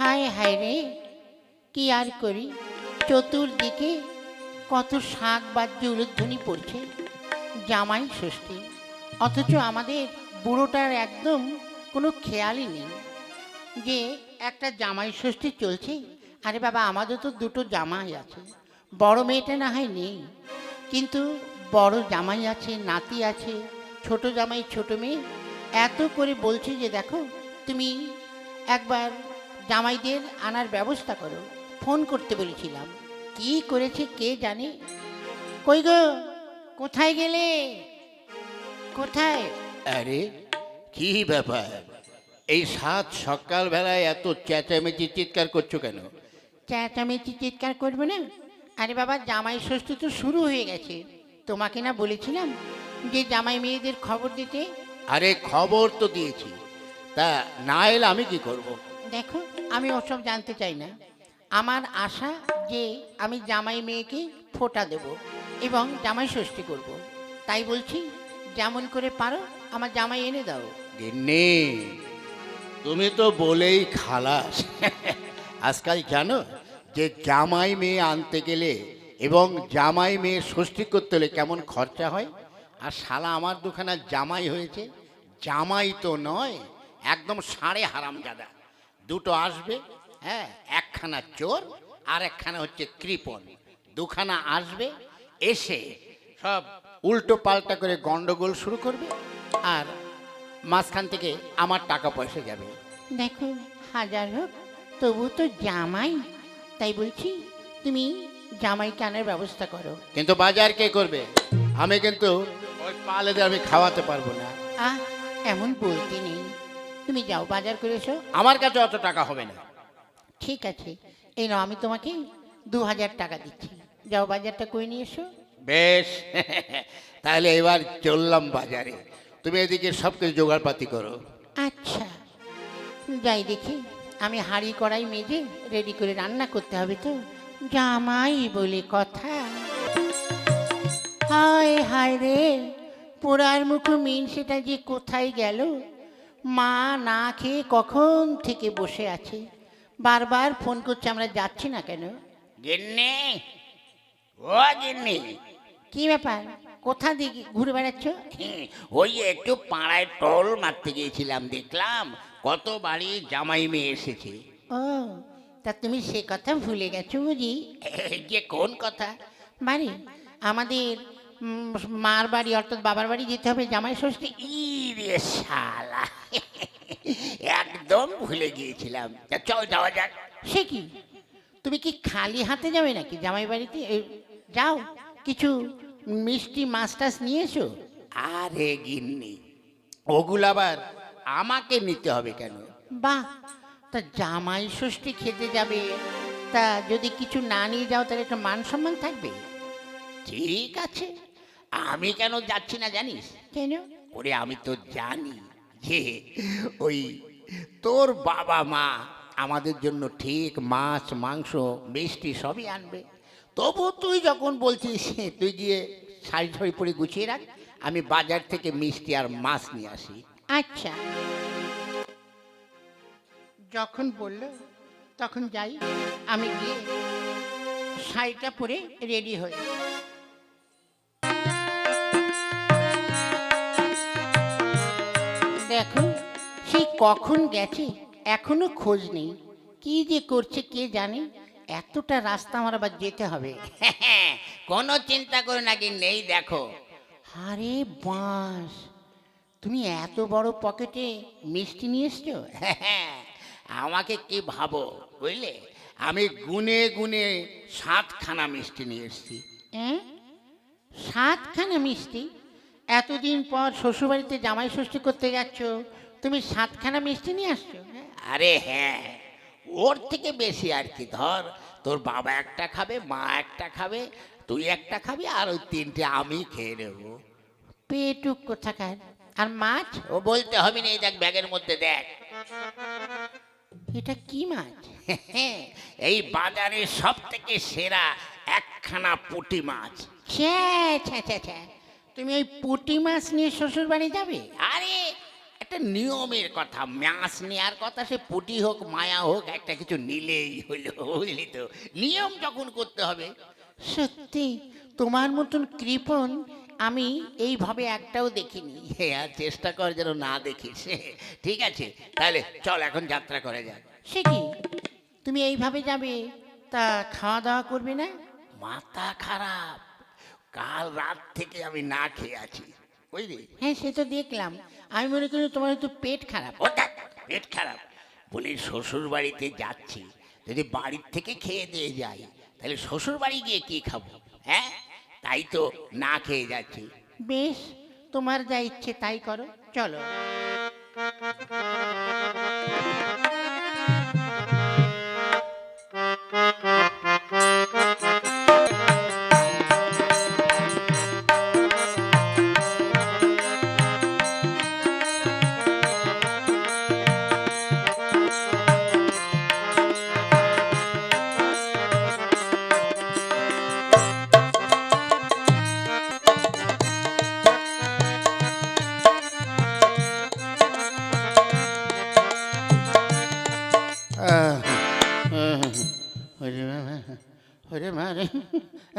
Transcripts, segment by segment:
হায় হায় রে, কি আর করি? চতুর্দিকে কত শাক বাদ্য উলুধ্বনি পড়ছে, জামাই ষষ্ঠী। অথচ আমাদের বুড়োটার একদম কোনো খেয়ালই নেই যে একটা জামাই ষষ্ঠী চলছে। আরে বাবা, আমাদের তো দুটো জামাই আছে, বড় মেয়েটা না হয় নেই। কিন্তু বড় জামাই আছে, নাতি আছে, ছোট জামাই, ছোট মেয়ে, এত করে বলছে যে দেখো, তুমি একবার জামাইদের আনার ব্যবস্থা করো। ফোন করতে বলেছিলাম। কি করেছে কে জানে? কই গো? কোথায় গেলে? কোথায়? আরে কি ব্যাপার? এই সাত সকালবেলায় এত চেঁচামেচি চিৎকার করছ কেন? চেঁচামেচি চিৎকার করবে না? আরে বাবা জামাই ষষ্ঠী তো শুরু হয়ে গেছে। তোমাকে না বলেছিলাম যে জামাই মেয়েদের খবর দিতে? আরে খবর তো দিয়েছি। তা না এলে আমি কি করব। দেখো, আমি ওসব জানতে চাই না। আমার আশা যে আমি জামাই মেয়েকে ফোঁটা দেব এবং জামাই ষষ্ঠী করব। তাই বলছি, যেমন করে পারো, আমার জামাই এনে দাও। তুমি তো বলেই খালাস। আজকাল জানো যে জামাই মেয়ে আনতে গেলে এবং জামাই মেয়ে ষষ্ঠী করতে হলে কেমন খরচা হয়? আর শালা আমার দুখানা জামাই হয়েছে, জামাই তো নয়, একদম সাড়ে হারাম জাদা দুটো আসবে হ্যাঁ একখানা চোর আর একখানা হচ্ছে কৃপণ। দুখানা আসবে এসে সব উল্টো পাল্টা করে গন্ডগোল শুরু করবে আর মাঝখান থেকে আমার টাকা পয়সা যাবে। দেখো হাজার হোক তবু তো জামাই। তাই বলছি তুমি জামাই কানের ব্যবস্থা করো। কিন্তু বাজার কে করবে? আমি কিন্তু ওই পালেদের আমি খাওয়াতে পারব না। আহ এমন বলতে নেই। তুমি যাও বাজার করে এসো। আমার কাছে অত টাকা হবে না। ঠিক আছে এই নাও আমি তোমাকে দু হাজার টাকা দিচ্ছি। যাও বাজারটা করে নিয়ে এসো। বেশ তাহলে এবার চললাম বাজারে। তুমি এদিকে সব কিছু জোগাড়পাতি করো। আচ্ছা যাই দেখি আমি হাঁড়ি কড়াই মেজে রেডি করে রান্না করতে হবে তো। জামাই বলে কথা। হায় হায় রে পোড়ার মুখো মিন সেটা যে কোথায় গেল? মা না খেয়ে কখন থেকে বসে আছে? বারবার ফোন করছে আমরা যাচ্ছি না কেন? গিন্নি ও গিন্নি। কি ব্যাপার? কোথা দিকে ঘুরে বেড়াচ্ছ? ওই একটু পাড়ায় টল মারতে গিয়েছিলাম দেখলাম কত বাড়ি জামাই মেয়ে এসেছে। ও তা তুমি সে কথা ভুলে গেছো বুঝি? যে কোন কথা? বাড়ি আমাদের মার বাড়ি অর্থাৎ বাবার বাড়ি যেতে হবে জামাই ষষ্ঠী? ইরে শালা। একদম ভুলে গিয়েছিলাম। চল যাওয়া যাক। সে কি? তুমি কি খালি হাতে যাবে নাকি জামাই বাড়িতে? যাও কিছু মিষ্টি মাছ টাছ নিয়ে এসো। আরে গিন্নি ওগুলো আবার আমাকে নিতে হবে কেন? বাহ তা জামাই ষষ্ঠী খেতে যাবে। তা যদি কিছু না নিয়ে যাও তাহলে একটা মান সম্মান থাকবে। ঠিক আছে। আমি কেন যাচ্ছি না জানিস? কেন? ওরে আমি তো জানি। ওই তোর বাবা মা আমাদের জন্য ঠিক মাছ, মাংস, মিষ্টি সবই আনবে। তবু তুই যখন বলছিস তুই গিয়ে শাড়ি ঠাড়ি পরে গুছিয়ে রাখ, আমি বাজার থেকে মিষ্টি আর মাছ নিয়ে আসি। আচ্ছা। যখন বলল, তখন যাই, আমি গিয়ে শাড়িটা পরে রেডি হই। দেখো সেই কখন গেছে? এখনও খোঁজ নেই। কি যে করছে কে জানে? এতটা রাস্তা আমার আবার যেতে হবে। কোনো চিন্তা করে নাকি নেই দেখো। আরে বাঁশ! তুমি এত বড় পকেটে মিষ্টি নিয়ে এসছো? আমাকে কি ভাবো বুঝলে? আমি গুনে গুনে সাতখানা মিষ্টি নিয়ে এসেছি। সাতখানা মিষ্টি? এতদিন পর শ্বশুরবাড়িতে জামাই ষষ্ঠী করতে যাচ্ছ তুমি সাতখানা মিষ্টি নিয়ে আসছো হ্যাঁ? আরে হ্যাঁ ওর থেকে বেশি আর কি ধর তোর বাবা একটা খাবে মা একটা খাবে তুই একটা খাবি আর ওই তিনটে আমি খেয়ে নেব। পেটুক কোথাকার আর মাছ? ও বলতে হবে না এই দেখ ব্যাগের মধ্যে দেখ। এটা কি মাছ? এই বাজারে সব থেকে সেরা একখানা পুঁটি মাছ। ছ্যা ছ্যা ছ্যা ছ্যা। তুমি ওই পুঁটি মাছ নিয়ে শ্বশুর বাড়ি যাবে? আরে একটা নিয়মের কথা মাছ নেওয়ার কথা সে পুটি হোক মায়া হোক একটা কিছু নিলেই হইল বুঝলি তো? নিয়ম যখন করতে হবে। সত্যি তোমার মতন কৃপণ আমি এইভাবে একটাও দেখিনি। হে আর চেষ্টা কর যেন না দেখিস। ঠিক আছে তাহলে চল এখন যাত্রা করে যাক। সে কি? তুমি এইভাবে যাবে তা খাওয়া দাওয়া করবে না? মাথা খারাপ। কাল রাত থেকে আমি না খেয়ে আছি। বুঝলি হ্যাঁ সে তো দেখলাম। আমি মনে করি তোমার হয়তো পেট খারাপ। দেখ, পেট খারাপ। বলি শ্বশুর বাড়িতে যাচ্ছি। যদি বাড়ির থেকে খেয়ে দিয়ে যাই তাহলে শ্বশুর বাড়ি গিয়ে কি খাব হ্যাঁ? তাই তো না খেয়ে যাচ্ছি। বেশ তোমার যা ইচ্ছে তাই করো। চলো।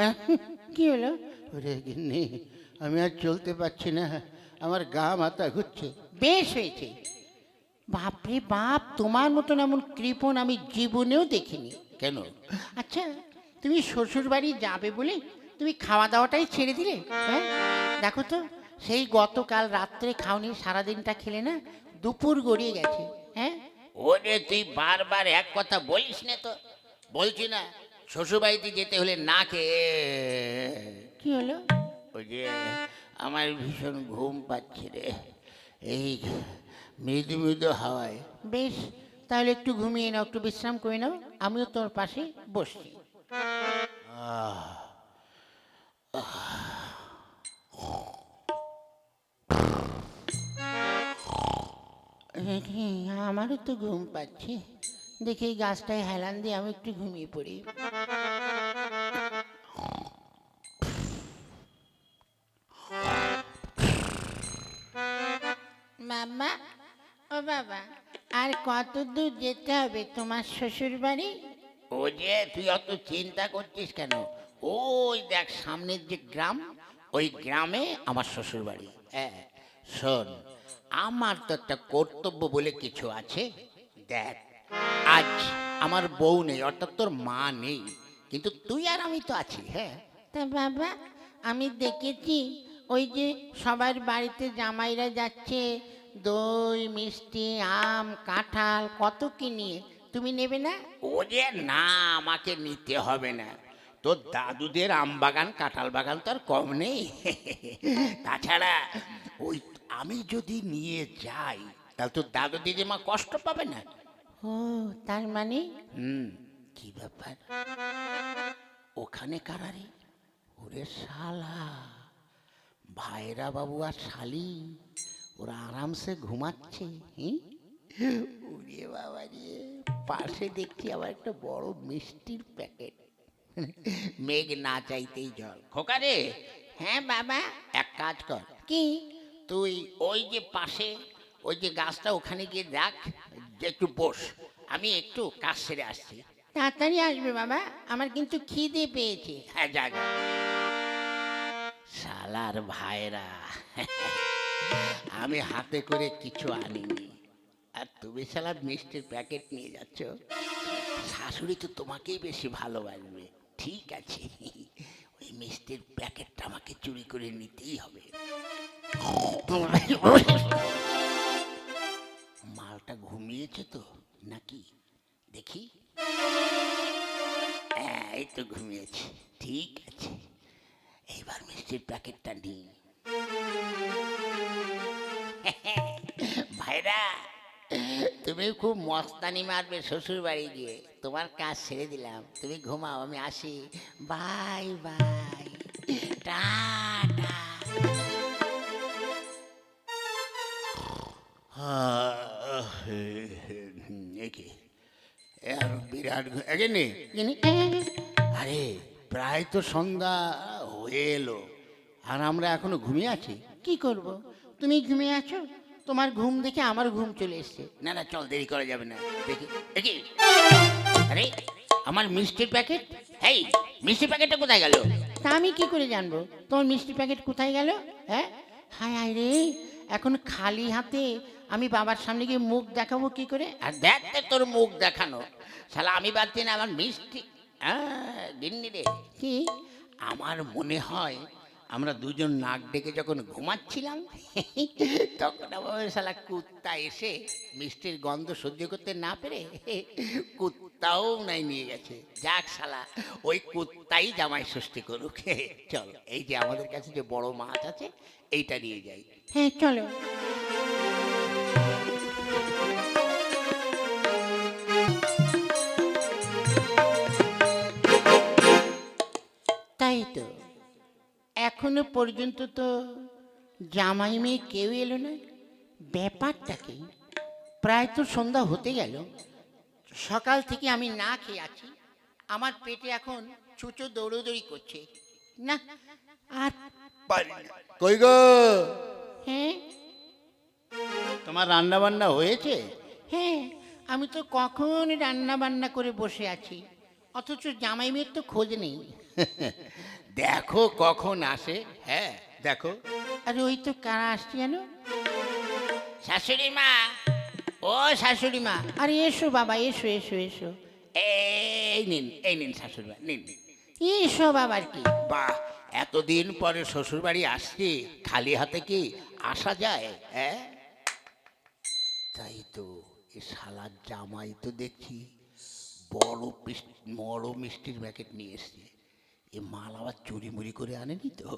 আহ, কি হলো? ওরে গিন্নি আমি আর চলতে পারছি না। আমার গা মাথা ঘুরছে। বেশ হয়েছে। বাপরে বাপ তোমার মতন এমন কৃপণ আমি জীবনেও দেখিনি। কেন? আচ্ছা তুমি শ্বশুর বাড়ি যাবে বলে তুমি খাওয়া দাওয়াটাই ছেড়ে দিলে? হ্যাঁ? দেখো তো সেই গতকাল রাত্রে খাওনি সারাদিনটা খেলে না দুপুর গড়িয়ে গেছে। হ্যাঁ? ওরে তুই বারবার এক কথা বলিস না তো। বলছি না শ্বশুর বাড়িতে যেতে হলে না খেয়ে কি হলো? ওই যে আমার ভীষণ ঘুম পাচ্ছে রে। এই মৃদু মৃদু হাওয়ায়। বেশ তাহলে একটু ঘুমিয়ে নাও একটু বিশ্রাম করে নাও। আমিও তোর পাশে বসছি। আমারও তো ঘুম পাচ্ছে। দেখি এই গাছটায় হেলান দিয়ে আমি একটু ঘুমিয়ে পড়ি। মামা ও বাবা আর কত দূর যেতে হবে তোমার শ্বশুর বাড়ি ও যে তুই অত চিন্তা করছিস কেন? ওই দেখ সামনের যে গ্রাম ওই গ্রামে আমার শ্বশুর বাড়ি হ্যাঁ শোন আমার তো একটা কর্তব্য বলে কিছু আছে। দেখ আজ আমার বউ নেই অর্থাৎ তোর মা নেই। কিন্তু তুই আর আমি তো আছি হ্যাঁ? তা বাবা আমি দেখেছি ওই যে সবার বাড়িতে জামাইরা যাচ্ছে দই মিষ্টি আম কাঁঠাল কত কি নিয়ে। তুমি নেবে না? ও যে না আমাকে নিতে হবে না। তোর দাদুদের আম বাগান কাঁঠাল বাগান তো আর কম নেই। তাছাড়া ওই আমি যদি নিয়ে যাই তাহলে তোর দাদু দিদিমা কষ্ট পাবে না? ও তার মানে? হুম কি ব্যাপার? ওখানে কারারে ওরে শালা। ভাইরা বাবু আর শালি ওরা আরামসে ঘুমাচ্ছে ওরে বাবা রে পাশে দেখছি আবার একটা বড় মিষ্টির প্যাকেট। মেঘ না চাইতেই জল। খোকা রে হ্যাঁ বাবা? এক কাজ কর। কি? তুই ওই যে পাশে ওই যে গাছটা ওখানে গিয়ে দেখ যে একটু বস আমি একটু কাজ সেরে আসছি। তাড়াতাড়ি আসবে বাবা আমার কিন্তু খিদে পেয়েছে। হ্যাঁ যা যা শালার ভাইরা আমি হাতে করে কিছু আনিনি। আর তুমি শালা মিষ্টির প্যাকেট নিয়ে যাচ্ছ? শাশুড়ি তো তোমাকেই বেশি ভালোবাসবে। ঠিক আছে ওই মিষ্টির প্যাকেটটা আমাকে চুরি করে নিতেই হবে। মালটা ঘুমিয়েছে তো নাকি? দেখি। হ্যাঁ, এই তো ঘুমিয়েছে ঠিক আছে। এইবার মিষ্টির প্যাকেটটা নিই। ভাইরা তুমি খুব মস্তানি মারবে শ্বশুর বাড়ি গিয়ে। তোমার কাজ ছেড়ে দিলাম তুমি ঘুমাও আমি আসি। Bye bye. Ta ta. একে জানি আরে প্রায় তো সন্ধ্যা হয়ে এলো আর আমরা এখনও ঘুমিয়ে আছি। কি করব? তুমি ঘুমিয়ে আছো? তোমার ঘুম দেখে আমার ঘুম চলে এসছে। না না চল দেরি করা যাবে না। দেখি দেখি। আরে আমার মিষ্টির প্যাকেট? এই মিষ্টির প্যাকেটটা কোথায় গেল? তা আমি কি করে জানব? তোমার মিষ্টি প্যাকেট কোথায় গেল? হ্যাঁ? হায় হায় রে এখন খালি হাতে আমি বাবার সামনে গিয়ে মুখ দেখাবো কি করে? আর দেখ তোর মুখ দেখানো। শালা, আমি পাচ্ছি না আমার মিষ্টি। গিন্নি রে। কি? আমার মনে হয় আমরা দুজন নাক ডেকে যখন ঘুমাচ্ছিলাম, তখন আমার শালা কুত্তা এসে মিষ্টির গন্ধ সহ্য করতে না পেরে কুত্তাও নাই নিয়ে গেছে। যাক শালা, ওই কুত্তাই জামাই ষষ্ঠী করুক। চল, এই যে আমাদের কাছে যে বড় মাছ আছে, এইটা নিয়ে যাই। হ্যাঁ চলো। এখনও পর্যন্ত তো জামাই মেয়ে কেউ এলো না। ব্যাপারটা কি? প্রায় তো সন্ধ্যা হতে গেল। সকাল থেকে আমি না খেয়ে আছি। আমার পেটে এখন চুচো দৌড়োদৌড়ি করছে। না আর পারি কই গো? হ্যাঁ? তোমার রান্না বান্না হয়েছে? হ্যাঁ আমি তো কখন রান্না বান্না করে বসে আছি। অথচ জামাই মেয়ের তো খোঁজ নেই। দেখো কখন আসে হ্যাঁ দেখো। আর ওই তো কারা আসছে যেন? শাশুড়ি মা। ও শাশুড়ি মা। আরে এসো বাবা এসো এসো এসো। এই নিন এই নিন শাশুড়ি মা নিন। এসো বাবার কি। বাহ এতদিন পরে শ্বশুর বাড়ি আসছি খালি হাতে কি আসা যায় হ্যাঁ? তাই তো এ শালার জামাই তো দেখছি বড় বড় মিষ্টির প্যাকেট নিয়ে এসছে। এ মাল আবার চুরি মুড়ি করে আনেনি তো?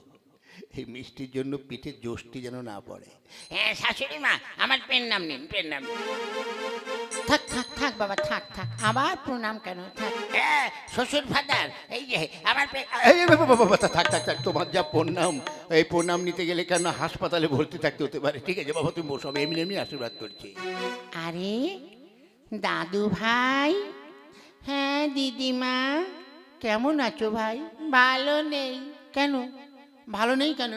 এই মিষ্টির জন্য পিঠে জোষ্টি যেন না পড়ে। হ্যাঁ শাশুড়ি মা আমার পেন নাম নিন পেন নাম থাক থাক থাক বাবা থাক থাক। আবার প্রণাম কেন? থাক। হ্যাঁ শ্বশুর ফাদার এই যে আমার পে- এই, এই, বাবা, বাবা, বাবা, থাক থাক থাক তোমার যা প্রণাম এই প্রণাম নিতে গেলে কেন হাসপাতালে ভর্তি থাকতে হতে পারে? ঠিক আছে বাবা তুমি বসো আমি এমনি এমনি আশীর্বাদ করছি। আরে দাদু ভাই হ্যাঁ দিদিমা কেমন আছো ভাই? ভালো নেই। কেন? ভালো নেই কেন?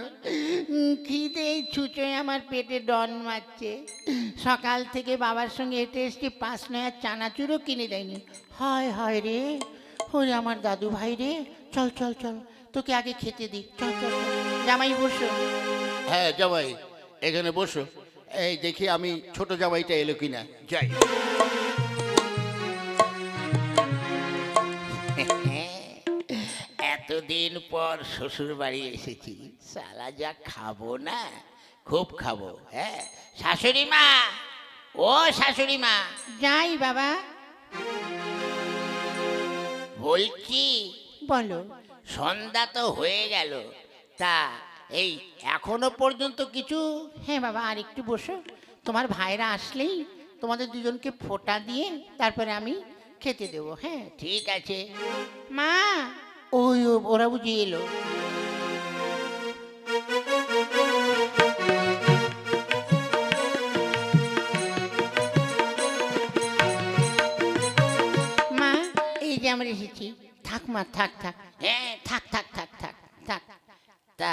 খিদে ছুঁচোয় আমার পেটে ডন মারছে। সকাল থেকে বাবার সঙ্গে হেঁটে এসছি পাঁচ নয়া চানাচুরও কিনে দেয়নি। হয় হয় রে। ওরে আমার দাদু ভাই রে। চল চল চল। তোকে আগে খেতে দিই। চল চল চল। জামাই বসো। হ্যাঁ জামাই এখানে বসো। এই দেখি আমি ছোট জামাইটা এলো কিনা। যাই। এতদিন পর শ্বশুর বাড়ি এসেছি সালা যা খাব না খুব খাব হ্যাঁ? শাশুড়ি মা ও শাশুড়ি মা। যাই বাবা। বলছি বলো। সন্ধ্যা তো হয়ে গেল তা এই এখনও পর্যন্ত কিছু? হ্যাঁ বাবা আর একটু বসো। তোমার ভাইরা আসলেই তোমাদের দুজনকে ফোঁটা দিয়ে তারপরে আমি খেতে দেবো হ্যাঁ? ঠিক আছে। মা ওই ওরা বুঝি এলো মা এই যে আমরা এসেছি থাক মা থাক থাক হ্যাঁ থাক থাক থাক থাক থাক তা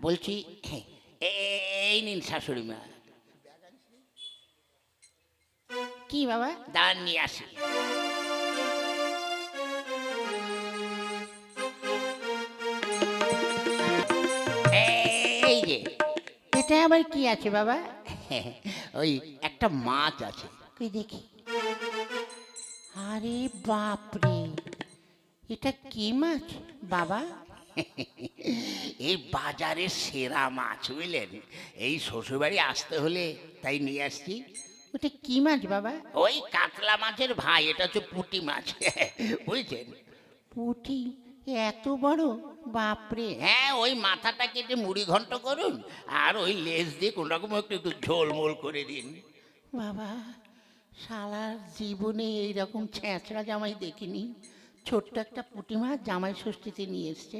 বলছি হ্যাঁ, এই নিন শাশুড়ি মা কি বাবা দাঁড়ান নিয়ে আসি আবার কি আছে বাবা? ওই একটা মাছ আছে। তুই দেখি। আরে বাপরে এটা কি মাছ? বাবা? এই বাজারে সেরা মাছ বুঝলেন? এই শ্বশুরবাড়ি আসতে হলে তাই নিয়ে আসছি। ওটা কি মাছ বাবা? ওই কাতলা মাছের ভাই এটা হচ্ছে পুঁটি মাছ। বুঝছেন? পুঁটি? এত বড়? বাপরে। হ্যাঁ ওই মাথাটা কেটে মুড়ি ঘন্ট করুন আর ওই লেজ দিয়ে কোন রকম একটু একটু ঝোলমোল করে দিন। বাবা শালার জীবনে এইরকম ছেঁচড়া জামাই দেখিনি। ছোট্ট একটা পুঁটি মাছ জামাই ষষ্ঠীতে নিয়ে এসছে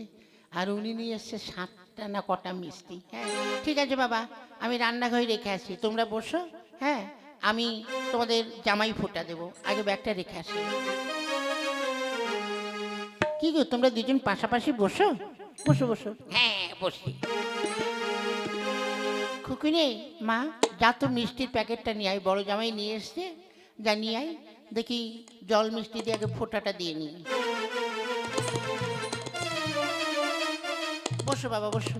আর উনি নিয়ে এসছে সাতটা না কটা মিষ্টি। হ্যাঁ ঠিক আছে বাবা আমি রান্নাঘরে রেখে আসি তোমরা বসো। হ্যাঁ আমি তোমাদের জামাই ফোঁটা দেবো আগে ব্যাগটা রেখে আসি। কি গো তোমরা দুজন পাশাপাশি বসো? বসো বসো। হ্যাঁ বসি। খুকুরে মা যা তো মিষ্টির প্যাকেটটা নিয়ে আয় বড় জামাই নিয়ে এসছে যা নিয়ে আয় দেখি জল মিষ্টি দিয়ে আগে ফোঁটাটা দিয়ে নিই বসো বাবা বসো।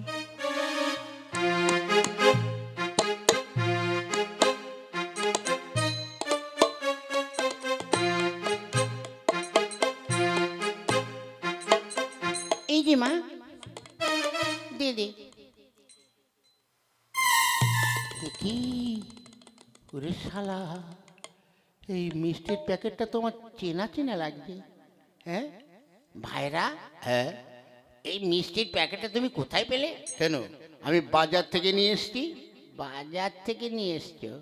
কি ওরে শালা? এই মিষ্টির প্যাকেটটা তোমার চেনা চেনা লাগছে হ্যাঁ? ভাইরা হ্যাঁ? এই মিষ্টির প্যাকেটটা তুমি কোথায় পেলে? কেন? আমি বাজার থেকে নিয়ে এসছি। বাজার থেকে নিয়ে এসছো?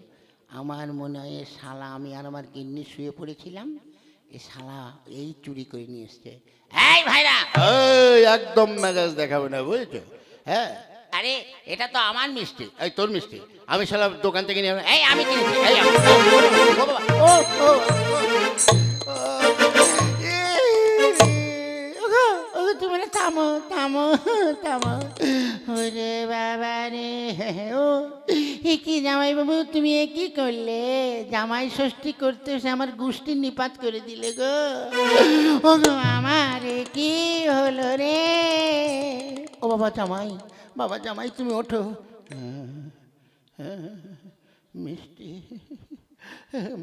আমার মনে হয় শালা আমি আর আমার গিন্নি শুয়ে পড়েছিলাম। এ শালা এই চুরি করে নিয়ে এসছে। এই ভাইরা! একদম মেজাজ দেখাবো না বুঝেছ? হ্যাঁ? আরে এটা তো আমার মিষ্টি। এই তোর মিষ্টি। আমি শালা দোকান থেকে নিয়ে এই আমি কিনেছি এই আমি- ও, ও, বাবা, ও, ও, ও। ওগো, ওগো, তুমি না থামো থামো থামো। ওরে বাবা রে ও এ কি জামাই বাবু তুমি এ কি করলে? জামাই ষষ্ঠী করতে এসে আমার গোষ্ঠীর নিপাত করে দিলে গো। ও গো আমার কি হলো রে? ও বাবা জামাই বাবা জামাই তুমি ওঠো। মিষ্টি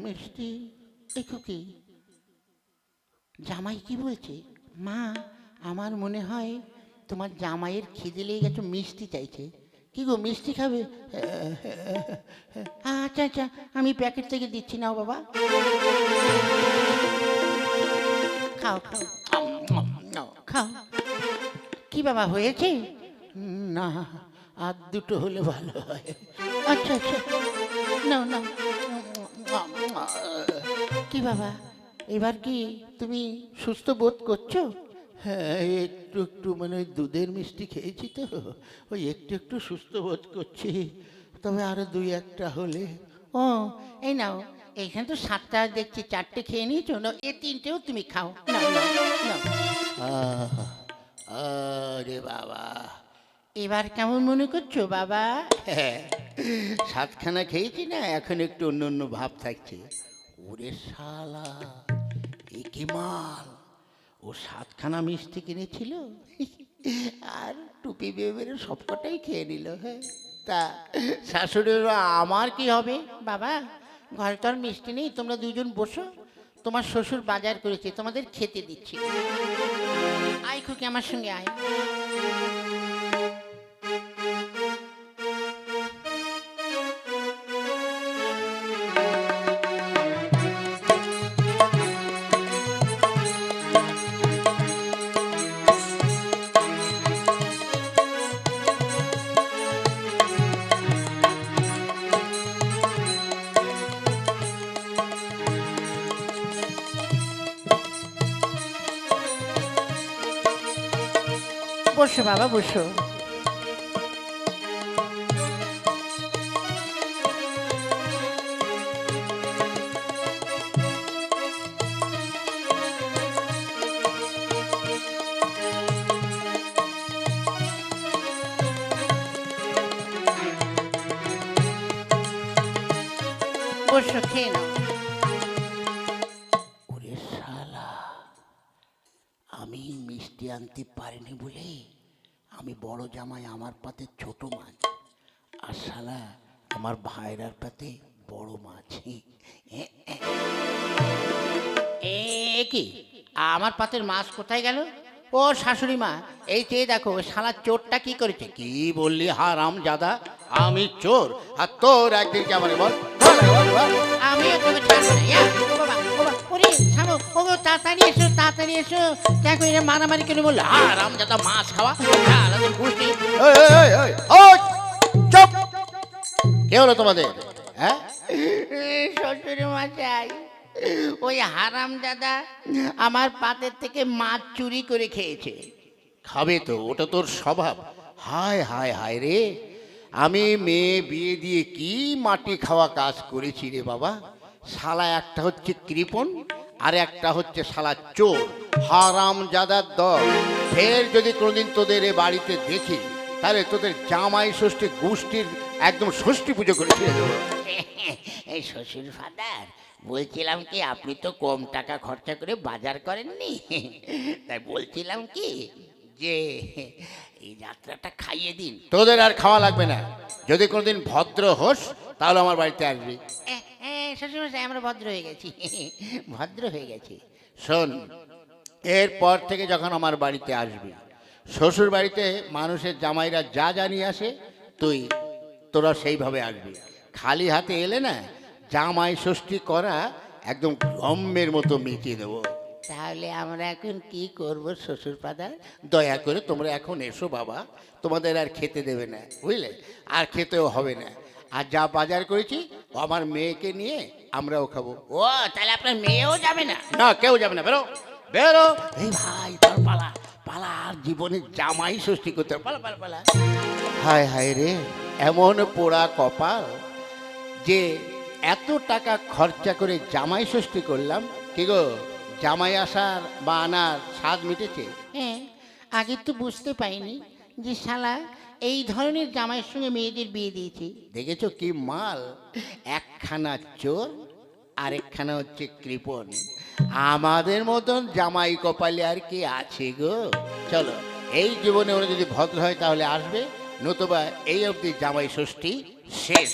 মিষ্টি। দেখো কি জামাই কি বলছে? মা আমার মনে হয় তোমার জামাইয়ের খিদে লেগে গেছে মিষ্টি চাইছে। কি গো মিষ্টি খাবে? আচ্ছা আচ্ছা আমি প্যাকেট থেকে দিচ্ছি নাও বাবা। খাও খাও। খাও। কি বাবা হয়েছে? না আর দুটো হলে ভালো হয়। আচ্ছা আচ্ছা। নাও নাও। কি বাবা এবার কি তুমি সুস্থ বোধ করছ? হ্যাঁ একটু একটু মানে ওই দুধের মিষ্টি খেয়েছি তো। ওই একটু একটু সুস্থ বোধ করছি। তবে আরও দুই একটা হলে। ও এই নাও এইখানে তো সাতটা দেখছি চারটে খেয়ে নিয়েছো। না এ তিনটেও তুমি খাও। নাও। আহ, আরে বাবা। এবার কেমন মনে করছ বাবা? হ্যাঁ, সাতখানা খেয়েছি না এখন একটু অন্য অন্য ভাব থাকছে। ওরে শালা এ কি মাল? ও সাতখানা মিষ্টি কিনেছিল? আর টুপি বেবের সবকটাই খেয়ে নিল হ্যাঁ। তা শাশুড়ির আমার কি হবে? বাবা ঘরে তো আর মিষ্টি নেই তোমরা দুজন বসো। তোমার শ্বশুর বাজার করেছে তোমাদের খেতে দিচ্ছি। আয় খুকি আমার সঙ্গে আয়। বসো বাবা বসো। খেয়ে শালা আমি মিষ্টি আনতে পারিনি বলে আমি বড় জামাই আমার পাতে ছোট মাছ। আর শালা আমার ভাইরার পাতে বড় মাছ। এ, কি? আমার পাতের মাছ কোথায় গেল? ও শাশুড়ি মা এই চেয়ে দেখো শালা চোরটা কি করেছে? কি বললি হারাম জাদা? আমি চোর আর তোর একদিন কেমন বল। আমিও তোকে ছাড়বো না থামো, ও গো, তাড়াতাড়ি এসো তাড়াতাড়ি এসো। দেখো এরা মারামারি করে বলল? যাতা মাছ খাওয়া চুপ। কে হলো তোমাদের? হ্যাঁ? শ্বশুর মশাই ওই হারাম দাদা আমার পাতের থেকে মাছ চুরি করে খেয়েছে। খাবে তো ওটা তোর স্বভাব। হায় হায় হায় রে। আমি মেয়ে বিয়ে দিয়ে কি মাটি খাওয়া কাজ করেছি রে বাবা? শালা একটা হচ্ছে কৃপণ আর একটা হচ্ছে শালা চোর। হারাম জাদার দল। ফের যদি কোনোদিন তোদের এ বাড়িতে দেখি তাহলে তোদের জামাই ষষ্ঠী গোষ্ঠীর একদম ষষ্ঠী পুজো করে ছেড়ে দেবো। এই শ্বশুর ফাদার বলছিলাম কি আপনি তো কম টাকা খরচা করে বাজার করেননি? তাই বলছিলাম কি যে এই যাত্রাটা খাইয়ে দিন। তোদের আর খাওয়া লাগবে না। যদি কোনোদিন ভদ্র হোস তাহলে আমার বাড়িতে আসবি। শ্বশুরমশাই আমরা ভদ্র হয়ে গেছি। ভদ্র হয়ে গেছি। শোন এরপর থেকে যখন আমার বাড়িতে আসবি শ্বশুর বাড়িতে মানুষের জামাইরা যা জানিয়ে আসে তুই তোরা সেইভাবে আসবি। খালি হাতে এলে না জামাই ষষ্ঠী করা একদম গম্যের মতো মিটিয়ে দেবো। তাহলে আমরা এখন কি করব শ্বশুর ফাদার দয়া করে তোমরা এখন এসো বাবা তোমাদের আর খেতে দেবে না বুঝলে? আর খেতেও হবে না। আর যা বাজার করেছি ও আমার মেয়েকে নিয়ে আমরাও খাব। ও তাহলে আপনার মেয়েও যাবে না? না কেউ যাবে না বেরো। বেরো। এই ভাই তোর পালা পালা আর জীবনে জামাই ষষ্ঠী করতে পালা পালা পালা। হায় হায় রে এমন পোড়া কপাল যে এত টাকা খরচা করে জামাই ষষ্ঠী করলাম কি গো? জামাই আসার বা আনার স্বাদ মিটেছে? হ্যাঁ আগে তো বুঝতে পাইনি যে শালা এই ধরনের জামাইয়ের সঙ্গে মেয়েদের বিয়ে দিয়েছি। দেখেছ কি মাল? একখানা চোর আরেকখানা হচ্ছে কৃপণ। আমাদের মতন জামাই কপালে আর কি আছে গো? চলো, এই জীবনে ওরা যদি ভদ্র হয় তাহলে আসবে, নতুবা এই অবধি জামাই ষষ্ঠী শেষ।